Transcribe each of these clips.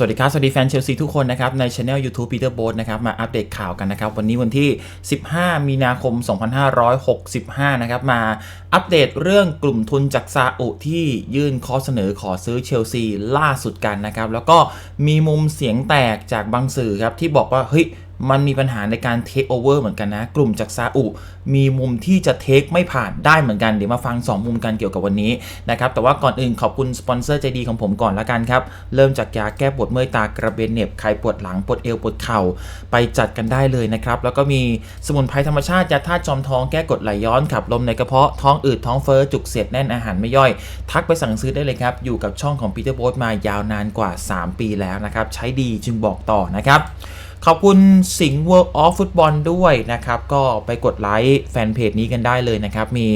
สวัสดีครับ สวัสดีแฟนเชลซีทุกคนนะครับ ในช anel YouTube Peter b o a t นะครับ มาอัปเดตข่าวกันนะครับ วันนี้วันที่ 15 มีนาคม 2565 นะครับ มาอัปเดตเรื่องกลุ่มทุนจากซาอุที่ยื่นข้อเสนอขอซื้อเชลซีล่าสุดกันนะครับ แล้วก็มีมุมเสียงแตกจากบางสื่อครับ ที่บอกว่า เฮ้ย มันมีปัญหาในการเทคโอเวอร์เหมือนกันนะ กลุ่มจากซาอุ มีมุมที่จะเทคไม่ผ่านได้เหมือนกัน เดี๋ยวมาฟัง 2 มุมกันเกี่ยวกับวันนี้นะครับ แต่ว่าก่อนอื่นขอบคุณสปอนเซอร์ใจดีของผมก่อนละกันครับ เริ่มจากยาแก้ปวดเมื่อยตากระเบนเหน็บใครปวดหลังปวดเอวปวดเข่าไปจัดกันได้เลยนะครับ แล้วก็มีสมุนไพรธรรมชาติยาธาตุจอมทองแก้กดไหลย้อนขับลมในกระเพาะท้องอืดท้องเฟ้อจุกเสียดแน่นอาหารไม่ย่อย ทักไปสั่งซื้อได้เลยครับอยู่กับช่องของปีเตอร์โบ t มายาวนานกว่า 3 ปีแล้วนะครับใช้ดีจึงบอกต่อนะครับ ขอบคุณสิงห์ World of Football ด้วยนะครับ ก็ไปกดไลค์แฟนเพจนี้กันได้เลยนะครับ มี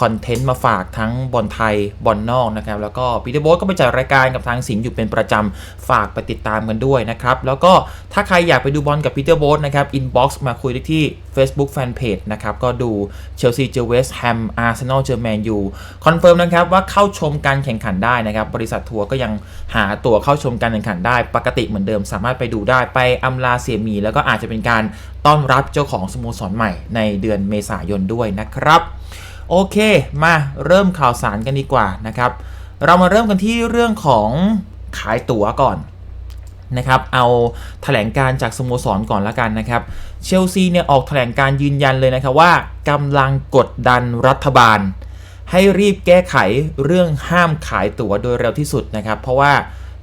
คอนเทนต์มาฝากทั้งบอลไทยบอลนอกนะครับ แล้วก็ปีเตอร์โบสก็ไปจัดรายการกับทางสิงห์อยู่เป็นประจำฝากไปติดตามกันด้วยนะครับ แล้วก็ถ้าใครอยากไปดูบอลกับปีเตอร์โบสนะครับอินบ็อกซ์มาคุยได้ที่ Facebook Fanpage นะครับก็ดูเชลซีเจอเวสต์แฮมอาร์เซนอลเจอแมนยูคอนเฟิร์มนะครับว่าเข้าชมการแข่งขันได้นะครับ บริษัททัวร์ก็ยังหาตั๋วเข้าชมการแข่งขันได้ปกติเหมือนเดิม สามารถไปดูได้ไปอำลาเสียหมี แล้วก็อาจจะเป็นการต้อนรับเจ้าของสโมสรใหม่ในเดือนเมษายนด้วยนะครับ โอเค มาเริ่มข่าวสารกันดีกว่านะครับ เรามาเริ่มกันที่เรื่องของขายตั๋วก่อนนะครับ เอาแถลงการจากสโมสรก่อนละกันนะครับ เชลซีเนี่ยออกแถลงการยืนยันเลยนะครับว่ากำลังกดดันรัฐบาล ให้รีบแก้ไขเรื่องห้ามขายตั๋วโดยเร็วที่สุดนะครับ เพราะว่า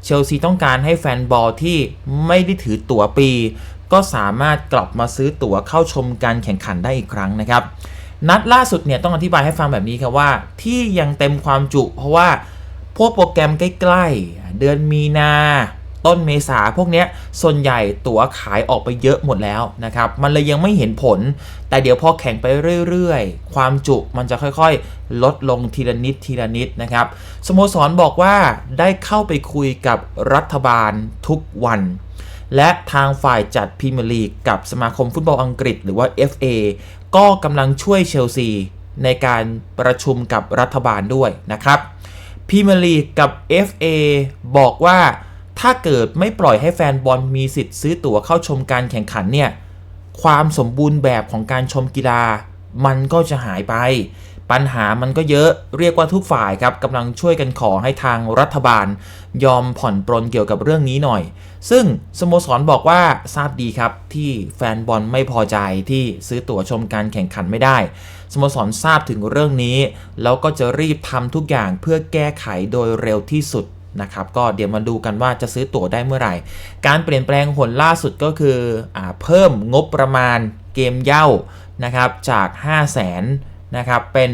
เชลซีต้องการให้แฟนบอลที่ไม่ได้ถือตั๋วปี ก็สามารถกลับมาซื้อตั๋วเข้าชมการแข่งขันได้อีกครั้งนะครับ นัดล่าสุดเนี่ยต้องอธิบายให้ฟังแบบนี้ครับว่า ที่ยังเต็มความจุ เพราะว่าพวกโปรแกรมใกล้ ๆ เดือนมีนา ต้นเมษาพวกนี้ส่วนใหญ่ตั๋วขายออกไปเยอะหมดแล้วนะครับ มันเลยยังไม่เห็นผล แต่เดี๋ยวพอแข่งไปเรื่อยๆ ความจุมันจะค่อยๆ ลดลงทีละนิดทีละนิดนะครับ สโมสรบอกว่าได้เข้าไปคุยกับรัฐบาลทุกวัน และทางฝ่ายจัดพรีเมียร์ลีกกับสมาคมฟุตบอลอังกฤษ หรือว่า FA ก็กำลังช่วยเชลซีในการประชุมกับรัฐบาลด้วยนะครับพรีเมียร์ลีกกับ FA บอกว่า ถ้าเกิดไม่ปล่อยให้แฟนบอลมีสิทธิ์ซื้อตั๋วเข้าชมการแข่งขันเนี่ย ความสมบูรณ์แบบของการชมกีฬา มันก็จะหายไป ปัญหามันก็เยอะ เรียกว่าทุกฝ่ายครับกำลังช่วยกันขอให้ทางรัฐบาล ยอมผ่อนปรนเกี่ยวกับเรื่องนี้หน่อย ซึ่งสโมสรบอกว่าทราบดีครับที่แฟนบอลไม่พอใจที่ซื้อตั๋วชมการแข่งขันไม่ได้สโมสรทราบถึงเรื่องนี้ แล้วก็จะรีบทำทุกอย่างเพื่อแก้ไขโดยเร็วที่สุด นะครับก็เดี๋ยวมาดูกันว่าจะซื้อตั๋วได้เมื่อไหร่ การเปลี่ยนแปลงหนล่าสุดก็คืออเพิ่มงบประมาณเกมเย่านะครับจาก 5 0 0 0 0นนะครับเป็น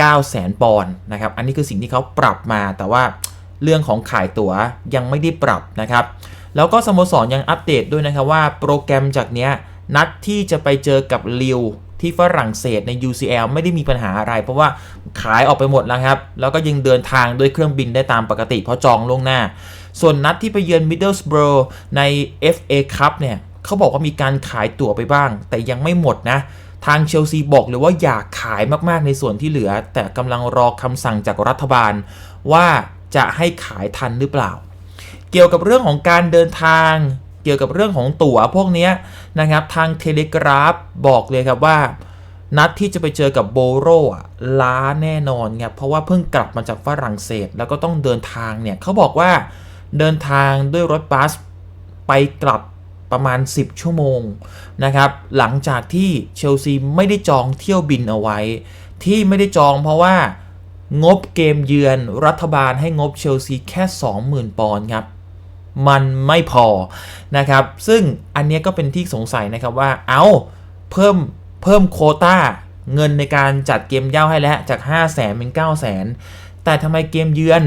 9 0 0 0 0 0ปอนด์นะครับอันนี้คือสิ่งที่เขาปรับมาแต่ว่าเรื่องของขายตั๋วยังไม่ได้ปรับนะครับ แล้วก็สโมสรยังอัปเดตด้วยนะครับว่าโปรแกรมจากเนี้ยนัดที่จะไปเจอกับลิว ที่ฝรั่งเศสใน UCL ไม่ได้มีปัญหาอะไร เพราะว่าขายออกไปหมดแล้วครับ แล้วก็ยังเดินทางด้วยเครื่องบินได้ตามปกติ เพราะจองล่วงหน้า ส่วนนัดที่ไปเยือน Middlesbrough ใน FA Cup เนี่ยเขาบอกว่ามีการขายตั๋วไปบ้าง แต่ยังไม่หมดนะ ทางเชลซีบอกเลยว่าอยากขายมากๆในส่วนที่เหลือ แต่กำลังรอคำสั่งจากรัฐบาล ว่าจะให้ขายทันหรือเปล่า เกี่ยวกับเรื่องของการเดินทาง เกี่ยวกับเรื่องของตั๋วพวกนี้นะครับ ทางเทเลกราฟบอกเลยครับว่า นัดที่จะไปเจอกับโบโรอะล้าแน่นอนครับเพราะว่าเพิ่งกลับมาจากฝรั่งเศส แล้วก็ต้องเดินทางเนี่ยเขาบอกว่าเดินทางด้วยรถบัสไปกลับประมาณ 10 ชั่วโมงนะครับ หลังจากที่เชลซีไม่ได้จองเที่ยวบินเอาไว้ ที่ไม่ได้จองเพราะว่างบเกมเยือนรัฐบาลให้งบเชลซีแค่ 20,000 ปอนด์ครับ มันไม่พอนะครับ ซึ่งอันนี้ก็เป็นที่สงสัยนะครับว่าเอาเพิ่มเพิ่มโควต้าเงินในการจัดเกมเย่าให้แล้วจาก 5 0 0แสนเป็น 9 0 0แสนแต่ทำไมเกมเยือน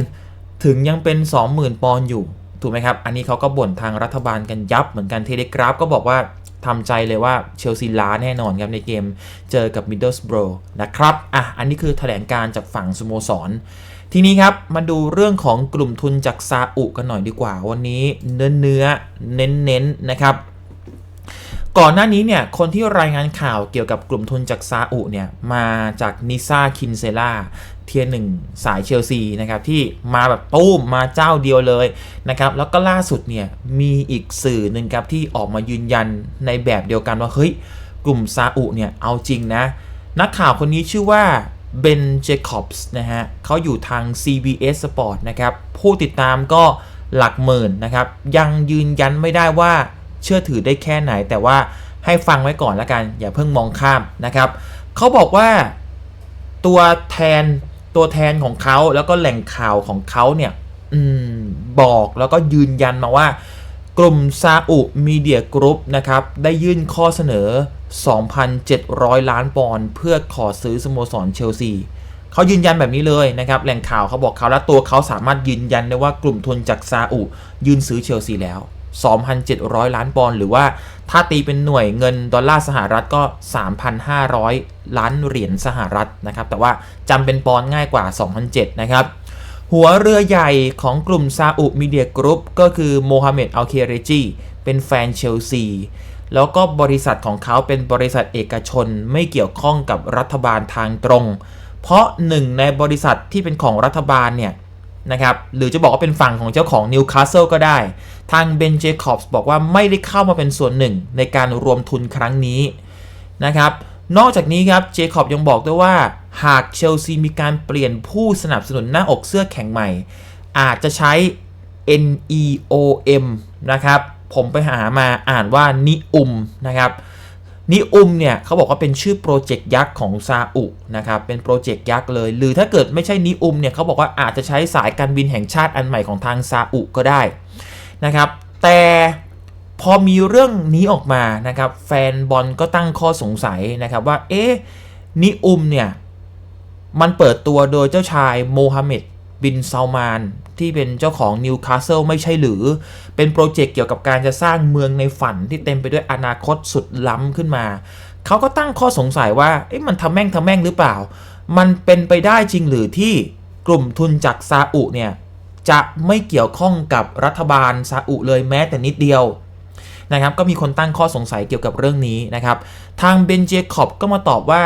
ถึงยังเป็น 20,000 ปอนด์อยู่ ถูกไหมครับ อันนี้เขาก็บ่นทางรัฐบาลกันยับเหมือนกันเทเลกราฟก็บอกว่าทำใจเลยว่าเชลซีล้าแน่นอนครับในเกมเจอกับมิดเดิลสโบรนะครับ อะ อันนี้คือแถลงการจากฝั่งสโมสร ทีนี้ครับมาดูเรื่องของกลุ่มทุนจากซาอุกันหน่อยดีกว่า วันนี้เนื้อเนื้อเน้นเน้นๆนะครับ ก่อนหน้านี้เนี่ยคนที่รายงานข่าวเกี่ยวกับกลุ่มทุนจากซาอุเนี่ยมาจากนิซาคินเซล่าเทียร์หนึ่งสายเชลซีนะครับที่มาแบบตู้มมาเจ้าเดียวเลยนะครับแล้วก็ล่าสุดเนี่ยมีอีกสื่อหนึ่งครับที่ออกมายืนยันในแบบเดียวกันว่าเฮ้ยกลุ่มซาอุเนี่ยเอาจริงนะนักข่าวคนนี้ชื่อว่า เบนเจคอบส์นะฮะเขาอยู่ทาง CBS Sport นะครับ ผู้ติดตามก็หลักหมื่นนะครับ ยังยืนยันไม่ได้ว่าเชื่อถือได้แค่ไหน แต่ว่าให้ฟังไว้ก่อนละกัน อย่าเพิ่งมองข้ามนะครับเขาบอกว่าตัวแทนตัวแทนของเขาแล้วก็แหล่งข่าวของเขาเนี่ยอบอกแล้วก็ยืนยันมาว่ากลุ่มซาอุมีเดียกรุ๊ปนะครับ ได้ยื่นข้อเสนอ 2,700 ล้านปอนด์เพื่อขอซื้อสโมสรเชลซีเขายืนยันแบบนี้เลยนะครับ แหล่งข่าวเขาบอกเขาและตัวเขาสามารถยืนยันได้ว่ากลุ่มทุนจากซาอุยืนซื้อเชลซีแล้ว 2,700 ล้านปอนด์หรือว่าถ้าตีเป็นหน่วยเงินดอลลาร์สหรัฐก็ 3,500 ล้านเหรียญสหรัฐนะครับ แต่ว่าจำเป็นปอนด์ง่ายกว่า 2,700 นะครับ หัวเรือใหญ่ของกลุ่มซาอุมีเดียกรุ๊ปก็คือโมฮัมเหม็ดอัลเคเรจีเป็นแฟนเชลซี แล้วก็บริษัทของเขาเป็นบริษัทเอกชนไม่เกี่ยวข้องกับรัฐบาลทางตรง เพราะหนึ่งในบริษัทที่เป็นของรัฐบาลเนี่ยนะครับหรือจะบอกว่าเป็นฝั่งของเจ้าของนิวคาสเซิลก็ได้ ทางเบนเจคอบส์บอกว่าไม่ได้เข้ามาเป็นส่วนหนึ่งในการรวมทุนครั้งนี้นะครับนอกจากนี้ครับเจคอบยังบอกด้วยว่า หากเชลซีมีการเปลี่ยนผู้สนับสนุนหน้าอกเสื้อแข็งใหม่ อาจจะใช้ N E O M นะครับ ผมไปหามาอ่านว่านิอุมนะครับนิอุมเนี่ยเขาบอกว่าเป็นชื่อโปรเจกต์ยักษ์ของซาอุนะครับเป็นโปรเจกต์ยักษ์เลย หรือถ้าเกิดไม่ใช่นิอุมเนี่ยเขาบอกว่าอาจจะใช้สายการบินแห่งชาติอันใหม่ของทางซาอุก็ได้นะครับแต่พอมีเรื่องนี้ออกมานะครับแฟนบอลก็ตั้งข้อสงสัยนะครับว่าเอ๊ะนิอุมเนี่ยมันเปิดตัวโดยเจ้าชายโมฮัมเหม็ด บินซาลมานที่เป็นเจ้าของนิวคาสเซิลไม่ใช่หรือ เป็นโปรเจกต์เกี่ยวกับการจะสร้างเมืองในฝันที่เต็มไปด้วยอนาคตสุดล้ำขึ้นมา เขาก็ตั้งข้อสงสัยว่าเอ๊ะมันทำแม่งทำแม่งหรือเปล่า มันเป็นไปได้จริงหรือที่กลุ่มทุนจากซาอุเนี่ยจะไม่เกี่ยวข้องกับรัฐบาลซาอุเลยแม้แต่นิดเดียวนะครับก็มีคนตั้งข้อสงสัยเกี่ยวกับเรื่องนี้นะครับ ทางเบนเจคอบก็มาตอบว่า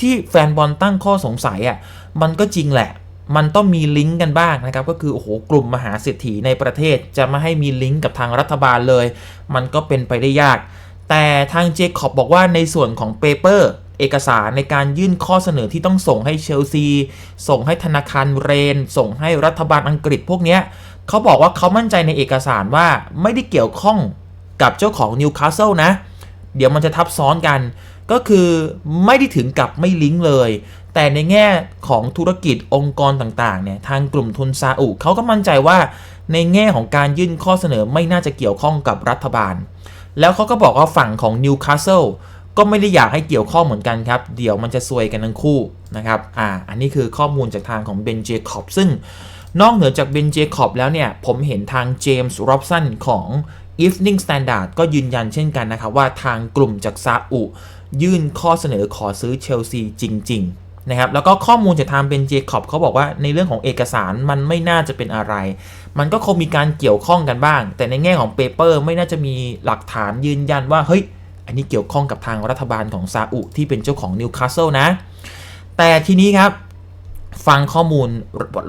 ที่แฟนบอลตั้งข้อสงสัยอะมันก็จริงแหละ มันต้องมีลิงก์กันบ้างนะครับ ก็คือโอ้โหกลุ่มมหาเศรษฐีในประเทศ จะไมาให้มีลิงก์กับทางรัฐบาลเลย มันก็เป็นไปได้ยาก แต่ทางเจคอบบอกว่าในส่วนของเปเปอร์เอกสารในการยื่นข้อเสนอที่ต้องส่งให้เชลซี ส่งให้ธนาคารเรน ส่งให้รัฐบาลอังกฤษพวกเนี้ยเขาบอกว่าเขามั่นใจในเอกสารว่าไม่ได้เกี่ยวข้องกับเจ้าของนิวคาสเซิลนะ เดี๋ยวมันจะทับซ้อนกัน ก็คือไม่ได้ถึงกับไม่ลิงก์เลย แต่ในแง่ของธุรกิจองค์กรต่างๆเนี่ยทางกลุ่มทุนซาอุเขาก็มั่นใจว่าในแง่ของการยื่นข้อเสนอไม่น่าจะเกี่ยวข้องกับรัฐบาล แล้วเขาก็บอกว่าฝั่งของนิวคาสเซิลก็ไม่ได้อยากให้เกี่ยวข้องเหมือนกันครับ เดี๋ยวมันจะซวยกันทั้งคู่นะครับ อ่า อันนี้คือข้อมูลจากทางของเบนเจคอบซึ่งนอกเหนือจากเบนเจคอบแล้วเนี่ย ผมเห็นทางเจมส์โรบสันของ Evening Standard ก็ยืนยันเช่นกันนะครับว่าทางกลุ่มจากซาอุยื่นข้อเสนอขอซื้อเชลซีจริง ๆ นะครับแล้วก็ข้อมูลจากทางเบนเจคอบเขาบอกว่าในเรื่องของเอกสารมันไม่น่าจะเป็นอะไร มันก็คงมีการเกี่ยวข้องกันบ้าง แต่ในแง่ของเปเปอร์ไม่น่าจะมีหลักฐานยืนยันว่าเฮ้ยอันนี้เกี่ยวข้องกับทางรัฐบาลของซาอุที่เป็นเจ้าของนิวคาสเซิลนะ แต่ทีนี้ครับ ฟังข้อมูล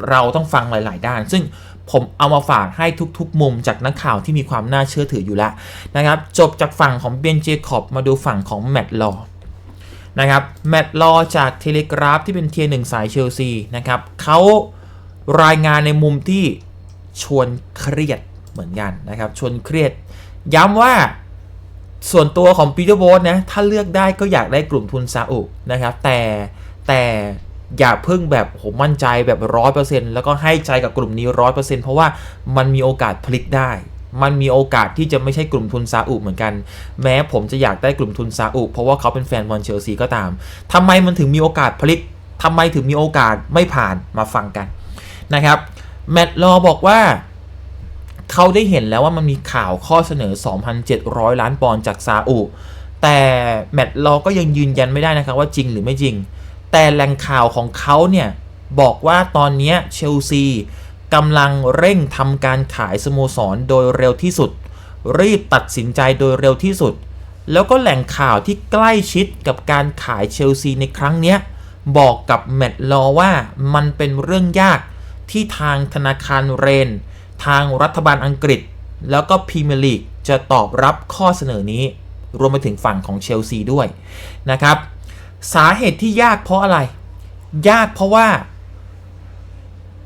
เราต้องฟังหลาย ๆ ด้าน ซึ่งผมเอามาฝากให้ทุก ๆ มุมจากนักข่าวที่มีความน่าเชื่อถืออยู่แล้วนะครับ จบจากฝั่งของเบนเจคอบมาดูฝั่งของแมตต์ลอ นะครับแมตต์ลอจากเทเลกราฟที่เป็นเทียร์หนึ่งสายเชลซีนะครับเขารายงานในมุมที่ชวนเครียดเหมือนกันนะครับชวนเครียด ย้ำว่าส่วนตัวของปีเตอร์โบสนะถ้าเลือกได้ก็อยากได้กลุ่มทุนซาอุนะครับแต่แต่อย่าเพิ่งแบบโหมั่นใจแบบร้อยเปอร์เซ็นต์แล้วก็ให้ใจกับกลุ่มนี้ร้อยเปอร์เซ็นต์เพราะว่ามันมีโอกาสพลิกได้ มันมีโอกาสที่จะไม่ใช่กลุ่มทุนซาอุเหมือนกัน แม้ผมจะอยากได้กลุ่มทุนซาอุเพราะว่าเขาเป็นแฟนบอลเชลซีก็ตามทำไมมันถึงมีโอกาสพลิกทำไมถึงมีโอกาสไม่ผ่านมาฟังกันนะครับแมตต์ลอบอกว่าเขาได้เห็นแล้วว่ามันมีข่าวข้อเสนอ 2,700 ล้านปอนด์จากซาอุ แต่แมตต์ลอก็ยังยืนยันไม่ได้นะครับว่าจริงหรือไม่จริง แต่แหล่งข่าวของเขาเนี่ยบอกว่าตอนนี้เชลซี กำลังเร่งทำการขายสโมสรโดยเร็วที่สุด รีบตัดสินใจโดยเร็วที่สุด แล้วก็แหล่งข่าวที่ใกล้ชิดกับการขายเชลซีในครั้งนี้บอกกับแมตต์ลอว่ามันเป็นเรื่องยากที่ทางธนาคารเรน ทางรัฐบาลอังกฤษ แล้วก็พรีเมียร์ลีกจะตอบรับข้อเสนอนี้ รวมไปถึงฝั่งของเชลซีด้วยนะครับ สาเหตุที่ยากเพราะอะไร ยากเพราะว่า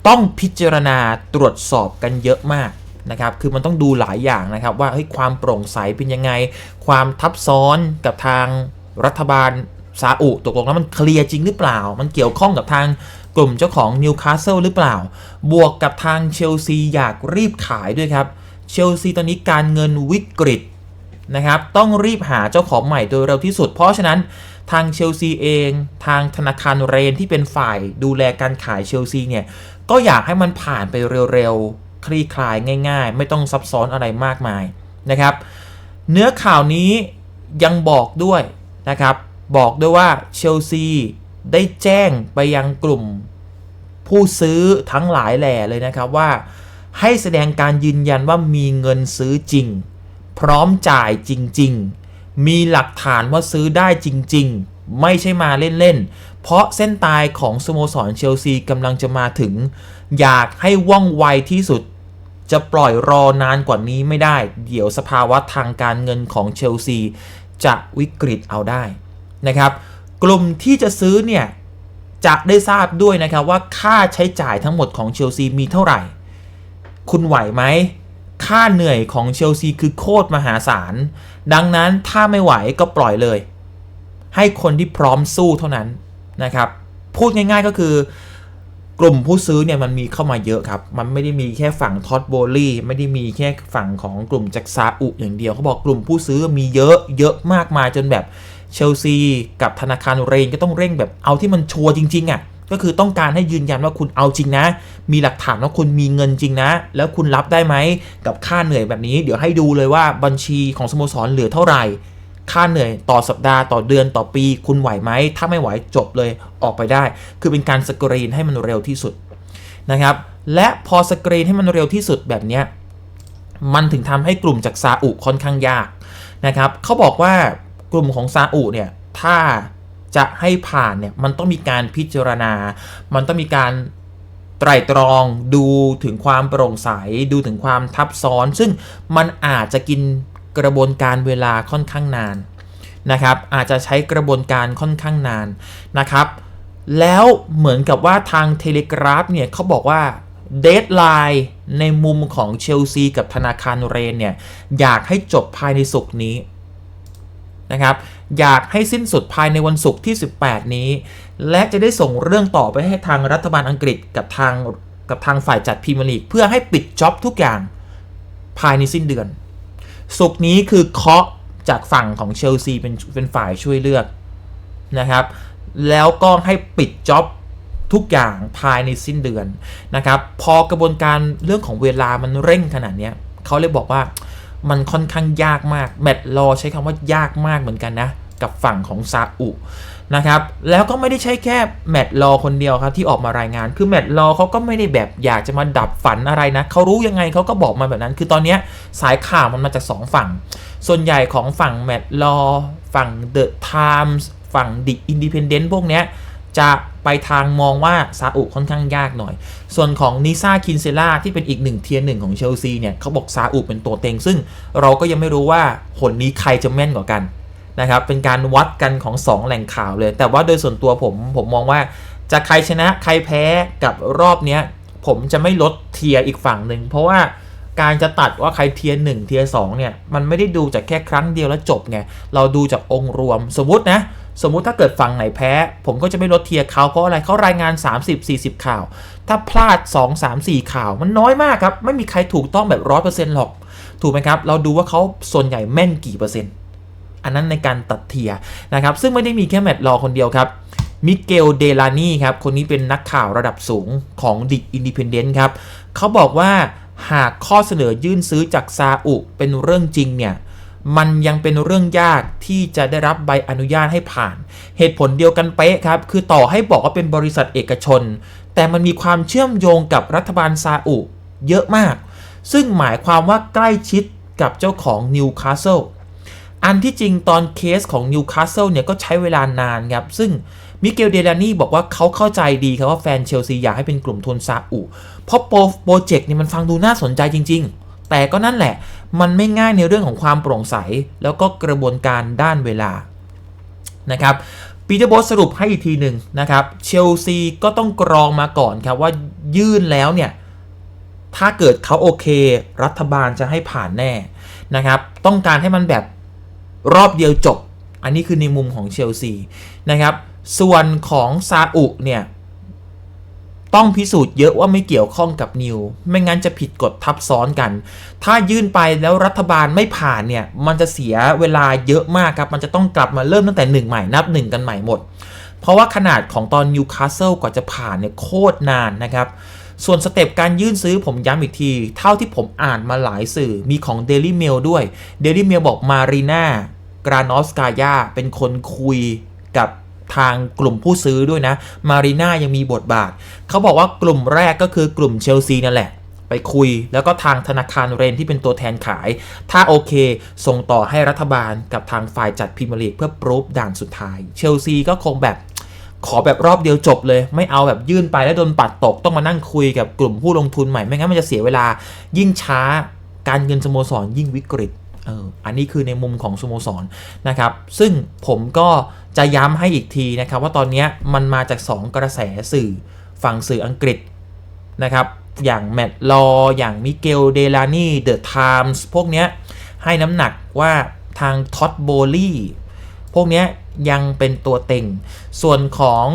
ต้องพิจารณาตรวจสอบกันเยอะมากนะครับ คือมันต้องดูหลายอย่างนะครับ ว่าเฮ้ยความโปร่งใสเป็นยังไง ความทับซ้อนกับทางรัฐบาลซาอุตกลงแล้วมันเคลียร์จริงหรือเปล่า มันเกี่ยวข้องกับทางกลุ่มเจ้าของนิวคาสเซิลหรือเปล่า บวกกับทางเชลซีอยากรีบขายด้วยครับ เชลซีตอนนี้การเงินวิกฤตนะครับ ต้องรีบหาเจ้าของใหม่โดยเร็วที่สุด เพราะฉะนั้นทางเชลซีเอง ทางธนาคารเรนที่เป็นฝ่ายดูแลการขายเชลซีเนี่ย ก็อยากให้มันผ่านไปเร็วๆ คลี่คลายง่าย ๆ ไม่ต้องซับซ้อนอะไรมากมายนะครับ เนื้อข่าวนี้ยังบอกด้วยนะครับ บอกด้วยว่าเชลซีได้แจ้งไปยังกลุ่มผู้ซื้อทั้งหลายแหล่เลยนะครับว่า ให้แสดงการยืนยันว่ามีเงินซื้อจริง พร้อมจ่ายจริง ๆ มีหลักฐานว่าซื้อได้จริง ๆ ไม่ใช่มาเล่น ๆ เพราะเส้นตายของสโมสรเชลซีกำลังจะมาถึง อยากให้ว่องไวที่สุด จะปล่อยรอนานกว่านี้ไม่ได้ เดี๋ยวสภาวะทางการเงินของเชลซีจะวิกฤตเอาได้นะครับ กลุ่มที่จะซื้อเนี่ยจะได้ทราบด้วยนะครับว่าค่าใช้จ่ายทั้งหมดของเชลซีมีเท่าไหร่ คุณไหวไหม ค่าเหนื่อยของเชลซีคือโคตรมหาศาล ดังนั้นถ้าไม่ไหวก็ปล่อยเลย ให้คนที่พร้อมสู้เท่านั้น นะครับ พูดง่ายๆก็คือกลุ่มผู้ซื้อเนี่ยมันมีเข้ามาเยอะครับ มันไม่ได้มีแค่ฝั่งท็อตโบลี่ไม่ได้มีแค่ฝั่งของกลุ่มจากซาอุอย่างเดียวเขาบอกกลุ่มผู้ซื้อมีเยอะเยอะมากมายจนแบบเชลซีกับธนาคารเรนก็ต้องเร่งแบบเอาที่มันชัวร์จริงๆอะ่ะก็คือต้องการให้ยืนยันว่าคุณเอาจริงนะ มีหลักฐานว่าคุณมีเงินจริงนะ แล้วคุณรับได้ไหมกับค่าเหนื่อยแบบนี้ เดี๋ยวให้ดูเลยว่าบัญชีของสโมสรเหลือเท่าไหร่ ค่าเหนื่อยต่อสัปดาห์ต่อเดือนต่อปี คุณไหวไหม ถ้าไม่ไหวจบเลยออกไปได้ คือเป็นการสกรีนให้มันเร็วที่สุดนะครับ และพอสกรีนให้มันเร็วที่สุดแบบนี้มันถึงทำให้กลุ่มจากซาอุค่อนข้างยากนะครับเขาบอกว่ากลุ่มของซาอุเนี่ยถ้าจะให้ผ่านเนี่ยมันต้องมีการพิจารณา มันต้องมีการไตร่ตรองดูถึงความโปร่งใส ดูถึงความทับซ้อน ซึ่งมันอาจจะกิน กระบวนการเวลาค่อนข้างนานนะครับ อาจจะใช้กระบวนการค่อนข้างนานนะครับ แล้วเหมือนกับว่าทางเทเลกราฟเนี่ยเขาบอกว่าเดทไลน์ในมุมของเชลซีกับธนาคารเรนเนี่ยอยากให้จบภายในสุกร์นี้นะครับอยากให้สิ้นสุดภายในวันศุกร์ที่ 18 นี้ และจะได้ส่งเรื่องต่อไปให้ทางรัฐบาลอังกฤษกับทางกับทางฝ่ายจัดพรีเมียร์ลีกเพื่อให้ปิดจ็อบทุกอย่างภายในสิ้นเดือน สุกนี้คือเคาะจากฝั่งของเชลซีเป็นเป็นฝ่ายช่วยเลือกนะครับ แล้วก็ให้ปิดจ็อบทุกอย่างภายในสิ้นเดือนนะครับ พอกระบวนการเรื่องของเวลามันเร่งขนาดนี้เขาเลยบอกว่ามันค่อนข้างยากมาก แมตต์รอใช้คำว่ายากมากเหมือนกันนะ กับฝั่งของซาอุ นะครับแล้วก็ไม่ได้ใช่แค่แมตต์รอคนเดียวครับที่ออกมารายงาน คือแมตต์รอเขาก็ไม่ได้แบบอยากจะมาดับฝันอะไรนะเขารู้ยังไงเขาก็บอกมาแบบนั้น คือตอนนี้สายข่าวมันมาจาก2ฝั่ง ส่วนใหญ่ของฝั่งแมตต์รอฝั่งเดอะไทมส์ฝั่งดิอินดิเพนเดนต์พวกเนี้ยจะไปทางมองว่าซาอุค่อนข้างยากหน่อย ส่วนของนิซาคินเซล่าที่เป็นอีกหนึ่งเทียร์หนึ่งของเชลซีเนี่ยเขาบอกซาอุเป็นตัวเต็ง ซึ่งเราก็ยังไม่รู้ว่าผลนี้ใครจะแม่นกว่ากัน นะครับเป็นการวัดกันของ 2 แหล่งข่าวเลย แต่ว่าโดยส่วนตัวผมผมมองว่าจะใครชนะใครแพ้กับรอบนี้ผมจะไม่ลดเทียร์อีกฝั่งหนึ่งเพราะว่าการจะตัดว่าใครเทียร์หนึ่งเทียร์สองเนี่ยมันไม่ได้ดูจากแค่ครั้งเดียวแล้วจบไงเราดูจากองค์รวมสมมตินะสมมุติถ้าเกิดฝั่งไหนแพ้ ผมก็จะไม่ลดเทียร์เขาเพราะอะไรเขารายงาน 30-40 ข่าว ถ้าพลาด 2 3 4 ข่าว มันน้อยมากครับ ไม่มีใครถูกต้องแบบ 100%หรอก ถูกไหมครับ เราดูว่าเขาส่วนใหญ่แม่นกี่เปอร์เซ็นต์ อันนั้นในการตัดเทียนะครับ ซึ่งไม่ได้มีแค่แมตต์รอคนเดียวครับมิเกลเดลานีครับ คนนี้เป็นนักข่าวระดับสูงของดิอินดิเพนเดนต์ครับ เขาบอกว่าหากข้อเสนอยื่นซื้อจากซาอุเป็นเรื่องจริงเนี่ยมันยังเป็นเรื่องยากที่จะได้รับใบอนุญาตให้ผ่าน เหตุผลเดียวกันเป๊ะครับ คือต่อให้บอกว่าเป็นบริษัทเอกชน แต่มันมีความเชื่อมโยงกับรัฐบาลซาอุเยอะมาก ซึ่งหมายความว่าใกล้ชิดกับเจ้าของนิวคาสเซิล อันที่จริงตอนเคสของนิวคาสเซิลเนี่ยก็ใช้เวลานานครับ ซึ่งมิเกลเดลานี่บอกว่าเขาเข้าใจดีครับว่าแฟนเชลซีอยากให้เป็นกลุ่มทุนซาอุ เพราะโปรโปรเจกต์นี่มันฟังดูน่าสนใจจริง ๆ แต่ก็นั่นแหละ มันไม่ง่ายในเรื่องของความโปร่งใส แล้วก็กระบวนการด้านเวลานะครับปีเตอร์โบสสรุปให้อีกทีหนึ่งนะครับเชลซีก็ต้องกรองมาก่อนครับว่ายื่นแล้วเนี่ยถ้าเกิดเขาโอเค รัฐบาลจะให้ผ่านแน่นะครับต้องการให้มันแบบ รอบเดียวจบ อันนี้คือในมุมของเชลซีนะครับ ส่วนของซาอุเนี่ยต้องพิสูจน์เยอะว่าไม่เกี่ยวข้องกับนิว ไม่งั้นจะผิดกฎทับซ้อนกัน ถ้ายื่นไปแล้วรัฐบาลไม่ผ่านเนี่ย มันจะเสียเวลาเยอะมากครับ มันจะต้องกลับมาเริ่มตั้งแต่หนึ่งใหม่นับหนึ่งกันใหม่หมด เพราะว่าขนาดของตอนนิวคาสเซิลกว่าจะผ่านเนี่ยโคตรนานนะครับ ส่วนสเต็ปการยื่นซื้อผมย้ำอีกที เท่าที่ผมอ่านมาหลายสื่อมีของ Daily Mail ด้วย Daily Mail บอกมารีนากรานอสกายาเป็นคนคุยกับทางกลุ่มผู้ซื้อด้วยนะ มารีนายังมีบทบาท เขาบอกว่ากลุ่มแรกก็คือกลุ่มเชลซีนั่นแหละ ไปคุย แล้วก็ทางธนาคารเรนที่เป็นตัวแทนขาย ถ้าโอเค ส่งต่อให้รัฐบาลกับทางฝ่ายจัดพรีเมียร์ลีกเพื่อปรูฟด่านสุดท้าย เชลซีก็คงแบบ ขอแบบรอบเดียวจบเลย ไม่เอาแบบยื่นไปแล้วโดนปัดตกต้องมานั่งคุยกับกลุ่มผู้ลงทุนใหม่ไม่งั้นมันจะเสียเวลายิ่งช้าการเงินสโมสรยิ่งวิกฤตเอออันนี้คือในมุมของสโมสรนะครับ ซึ่งผมก็จะย้ำให้อีกทีนะครับ ว่าตอนนี้มันมาจาก 2 กระแสสื่อฝั่งสื่ออังกฤษนะครับ อย่างแมตต์ลออย่างมิเกลเดลานี่เดอะไทมส์พวกเนี้ยให้น้ำหนักว่าทางท็อตโบลี่พวกเนี้ย ยังเป็นตัวเต็ง ส่วนของ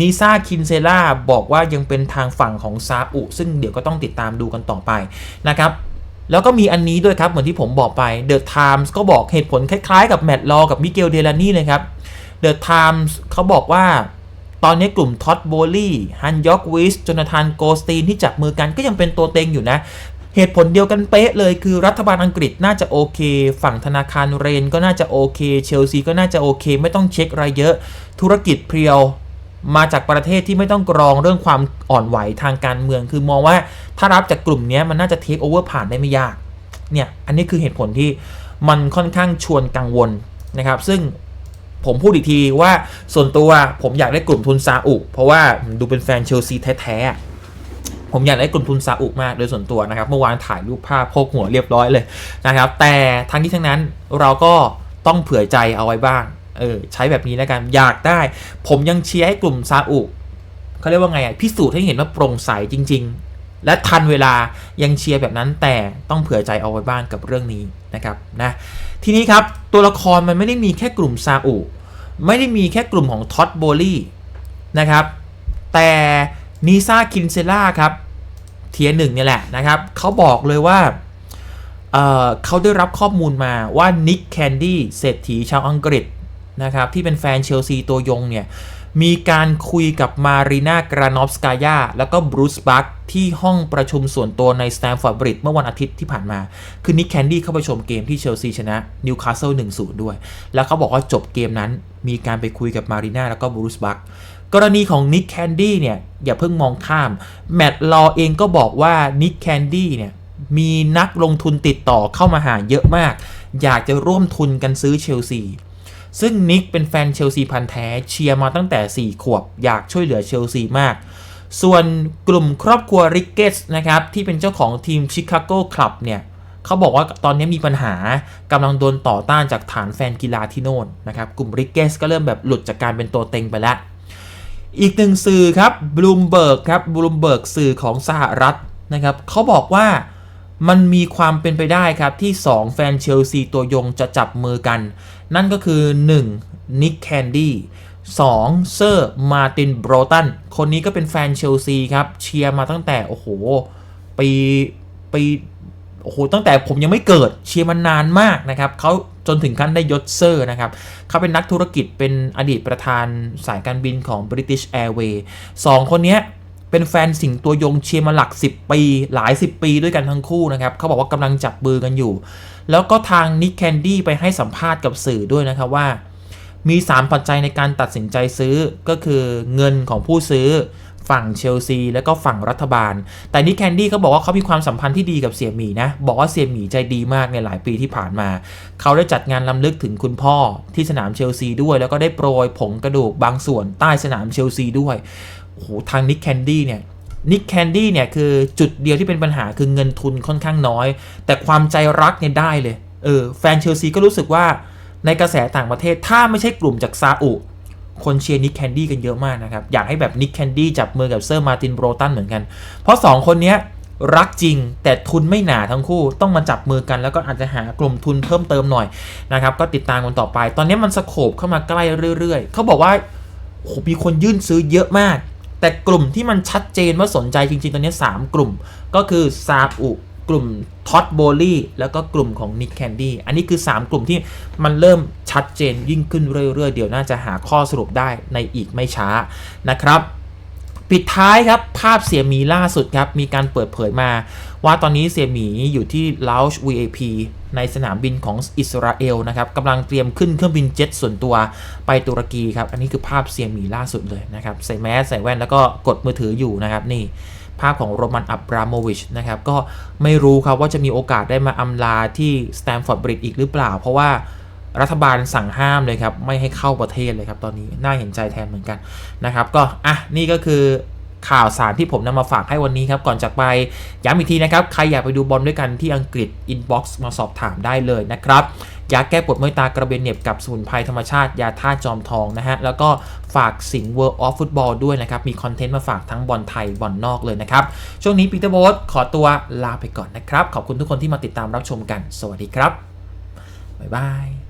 นิซาคินเซล่าบอกว่ายังเป็นทางฝั่งของซาอุ ซึ่งเดี๋ยวก็ต้องติดตามดูกันต่อไปนะครับแล้วก็มีอันนี้ด้วยครับ เหมือนที่ผมบอกไป The Times ก็บอกเหตุผลคล้ายๆ กับแมตต์ลอกับมิเกลเดลานี่เลยครับ The Times เขาบอกว่าตอนนี้กลุ่มท็อตโบลี่ฮันยอกวิสจนาธานโกสตีนที่จับมือกันก็ยังเป็นตัวเต็งอยู่นะ เหตุผลเดียวกันเป๊ะเลยคือรัฐบาลอังกฤษน่าจะโอเค ฝั่งธนาคารเรนก็น่าจะโอเค เชลซีก็น่าจะโอเค ไม่ต้องเช็คอะไรเยอะ ธุรกิจเพียวมาจากประเทศที่ไม่ต้องกรองเรื่องความอ่อนไหวทางการเมือง คือมองว่าถ้ารับจากกลุ่มนี้มันน่าจะเทคโอเวอร์ผ่านได้ไม่ยาก เนี่ย อันนี้คือเหตุผลที่มันค่อนข้างชวนกังวลนะครับ ซึ่งผมพูดอีกทีว่าส่วนตัวผมอยากได้กลุ่มทุนซาอุ เพราะว่าดูเป็นแฟนเชลซีแท้ๆ ผมอยากได้กลุ่มทุนซาอุมากโดยส่วนตัวนะครับ เมื่อวานถ่ายรูปภาพโพกหัวเรียบร้อยเลยนะครับ แต่ทั้งนี้ทั้งนั้นเราก็ต้องเผื่อใจเอาไว้บ้าง เออใช้แบบนี้แล้วกัน อยากได้ ผมยังเชียร์ให้กลุ่มซาอุเขาเรียกว่าไงอะพิสูจน์ให้เห็นว่าโปร่งใสจริง ๆ และทันเวลายังเชียร์แบบนั้น แต่ต้องเผื่อใจเอาไว้บ้างกับเรื่องนี้นะครับนะทีนี้ครับตัวละครมันไม่ได้มีแค่กลุ่มซาอุไม่ได้มีแค่กลุ่มของท็อตโบลี่นะครับแต่นีซาคินเซล่าครับ เทียหนึ่งเนี่ยแหละนะครับเขาบอกเลยว่าเเขาได้รับข้อมูลมาว่านิกแคนดี้เศรษฐีชาวอังกฤษนะครับที่เป็นแฟนเชลซีตัวยงเนี่ยมีการคุยกับมารีนากรานอฟสกายาแล้วก็บรูซบัคที่ห้องประชุมส่วนตัวในสแตมฟอร์ดบริดเมื่อวันอาทิตย์ที่ผ่านมา คือนิกแคนดี้เข้าไปชมเกมที่เชลซีชนะนิวคาสเซิล1-0 ด้วย แล้วเขาบอกว่าจบเกมนั้นมีการไปคุยกับมารีนาแล้วก็บรูซบัค กรณีของนิกแคนดี้เนี่ยอย่าเพิ่งมองข้าม แมตลอเองก็บอกว่านิกแคนดี้เนี่ยมีนักลงทุนติดต่อเข้ามาหาเยอะมาก อยากจะร่วมทุนกันซื้อเชลซีซึ่งนิกเป็นแฟนเชลซีพันธ์แท้เชียร์มาตั้งแต่ 4 ขวบ อยากช่วยเหลือเชลซีมาก ส่วนกลุ่มครอบครัวริกเกสนะครับ ที่เป็นเจ้าของทีมชิคาโกคลับเนี่ยเขาบอกว่าตอนนี้มีปัญหากำลังโดนต่อต้านจากฐานแฟนกีฬาที่โน่นนะครับ กลุ่มริกเกสก็เริ่มแบบหลุดจากการเป็นตัวเต็งไปแล้ว อีกหนึ่งสื่อครับบลูมเบิร์กครับบลูมเบิร์กสื่อของสหรัฐนะครับเขาบอกว่ามันมีความเป็นไปได้ครับที่ 2 แฟนเชลซีตัวยงจะจับมือกัน นั่นก็คือ 1. นิกแคนดี้ 2. เซอร์มาตินโบรตัน คนนี้ก็เป็นแฟนเชลซีครับ เชียร์มาตั้งแต่ โอ้โห ปี ปี โอ้โห ตั้งแต่ผมยังไม่เกิดเชียร์มานานมากนะครับเขา จนถึงขั้นได้ยศเซอร์นะครับ เขาเป็นนักธุรกิจเป็นอดีตประธานสายการบินของ British Airways สองคนนี้เป็นแฟนสิงตัวยงเชียร์มาหลัก 10 ปี หลาย 10 ปีด้วยกันทั้งคู่นะครับ เขาบอกว่ากำลังจับมือกันอยู่ แล้วก็ทางนิกแคนดี้ไปให้สัมภาษณ์กับสื่อด้วยนะครับว่า มี 3 ปัจจัยในการตัดสินใจซื้อก็คือเงินของผู้ซื้อ ฝั่งเชลซี แล้วก็ฝั่งรัฐบาล แต่นิกแคนดี้เขาบอกว่าเขามีความสัมพันธ์ที่ดีกับเสี่ยหมีนะ บอกว่าเสี่ยหมีใจดีมากในหลายปีที่ผ่านมา เขาได้จัดงานล้ำลึกถึงคุณพ่อที่สนามเชลซีด้วย แล้วก็ได้โปรยผงกระดูกบางส่วนใต้สนามเชลซีด้วยโอ้โหทางนิกแคนดี้เนี่ยนิกแคนดี้เนี่ยคือจุดเดียวที่เป็นปัญหาคือเงินทุนค่อนข้างน้อย แต่ความใจรักเนี่ยได้เลยเออแฟนเชลซีก็รู้สึกว่าในกระแสต่างประเทศถ้าไม่ใช่กลุ่มจากซาอุ คนเชียร์นิกแคนดี้กันเยอะมากนะครับ อยากให้แบบนิกแคนดี้จับมือกับเซอร์มาตินโบรตันเหมือนกัน เพราะ 2 คนนี้รักจริงแต่ทุนไม่หนาทั้งคู่ต้องมาจับมือกัน แล้วก็อาจจะหากลุ่มทุนเพิ่มเติมหน่อยนะครับ ก็ติดตามกันต่อไป ตอนนี้มันสโคบเข้ามาใกล้เรื่อย ๆ เขาบอกว่าโอ้โหมีคนยื่นซื้อเยอะมาก แต่กลุ่มที่มันชัดเจนว่าสนใจจริง ๆ ตอนนี้ 3 กลุ่มก็คือซาอุ กลุ่มท็อตโบลี่แล้วก็กลุ่มของนิกแคนดี้อันนี้คือ 3 กลุ่มที่มันเริ่มชัดเจนยิ่งขึ้นเรื่อยๆ เดี๋ยวน่าจะหาข้อสรุปได้ในอีกไม่ช้านะครับ ปิดท้ายครับ ภาพเสียหมีล่าสุดครับ มีการเปิดเผยมา ว่าตอนนี้เสียหมีอยู่ที่ Lounge VIP ในสนามบินของอิสราเอลนะครับกำลังเตรียมขึ้นเครื่องบินเจ็ตส่วนตัวไปตุรกีครับ อันนี้คือภาพเสียหมีล่าสุดเลยนะครับ ใส่แมสใส่แว่นแล้วก็กดมือถืออยู่นะครับนี่าพของโรมันอับราโมวิชนะครับก็ไม่รู้ครับว่าจะมีโอกาสได้มาอำลาที่สแตมฟอร์ดบริดจ์อีกหรือเปล่า เพราะว่ารัฐบาลสั่งห้ามเลยครับ ไม่ให้เข้าประเทศเลยครับ ตอนนี้น่าเห็นใจแทนเหมือนกันนะครับ ก็อะนี่ก็คือ ข่าวสารที่ผมนำมาฝากให้วันนี้ครับ ก่อนจากไปย้ำอีกทีนะครับ ใครอยากไปดูบอลด้วยกันที่อังกฤษอินบ็อกซ์มาสอบถามได้เลยนะครับยาแก้ปวดเมื่อยตากระเบนเหน็บกับสมุนไพรธรรมชาติยาท่าตุจอมทองนะฮะ แล้วก็ฝากสิง World of Football ด้วยนะครับ มีคอนเทนต์มาฝากทั้งบอลไทยบอลนอกเลยนะครับ ช่วงนี้ปีเตอร์โบสขอตัวลาไปก่อนนะครับ ขอบคุณทุกคนที่มาติดตามรับชมกัน สวัสดีครับบ๊ายบาย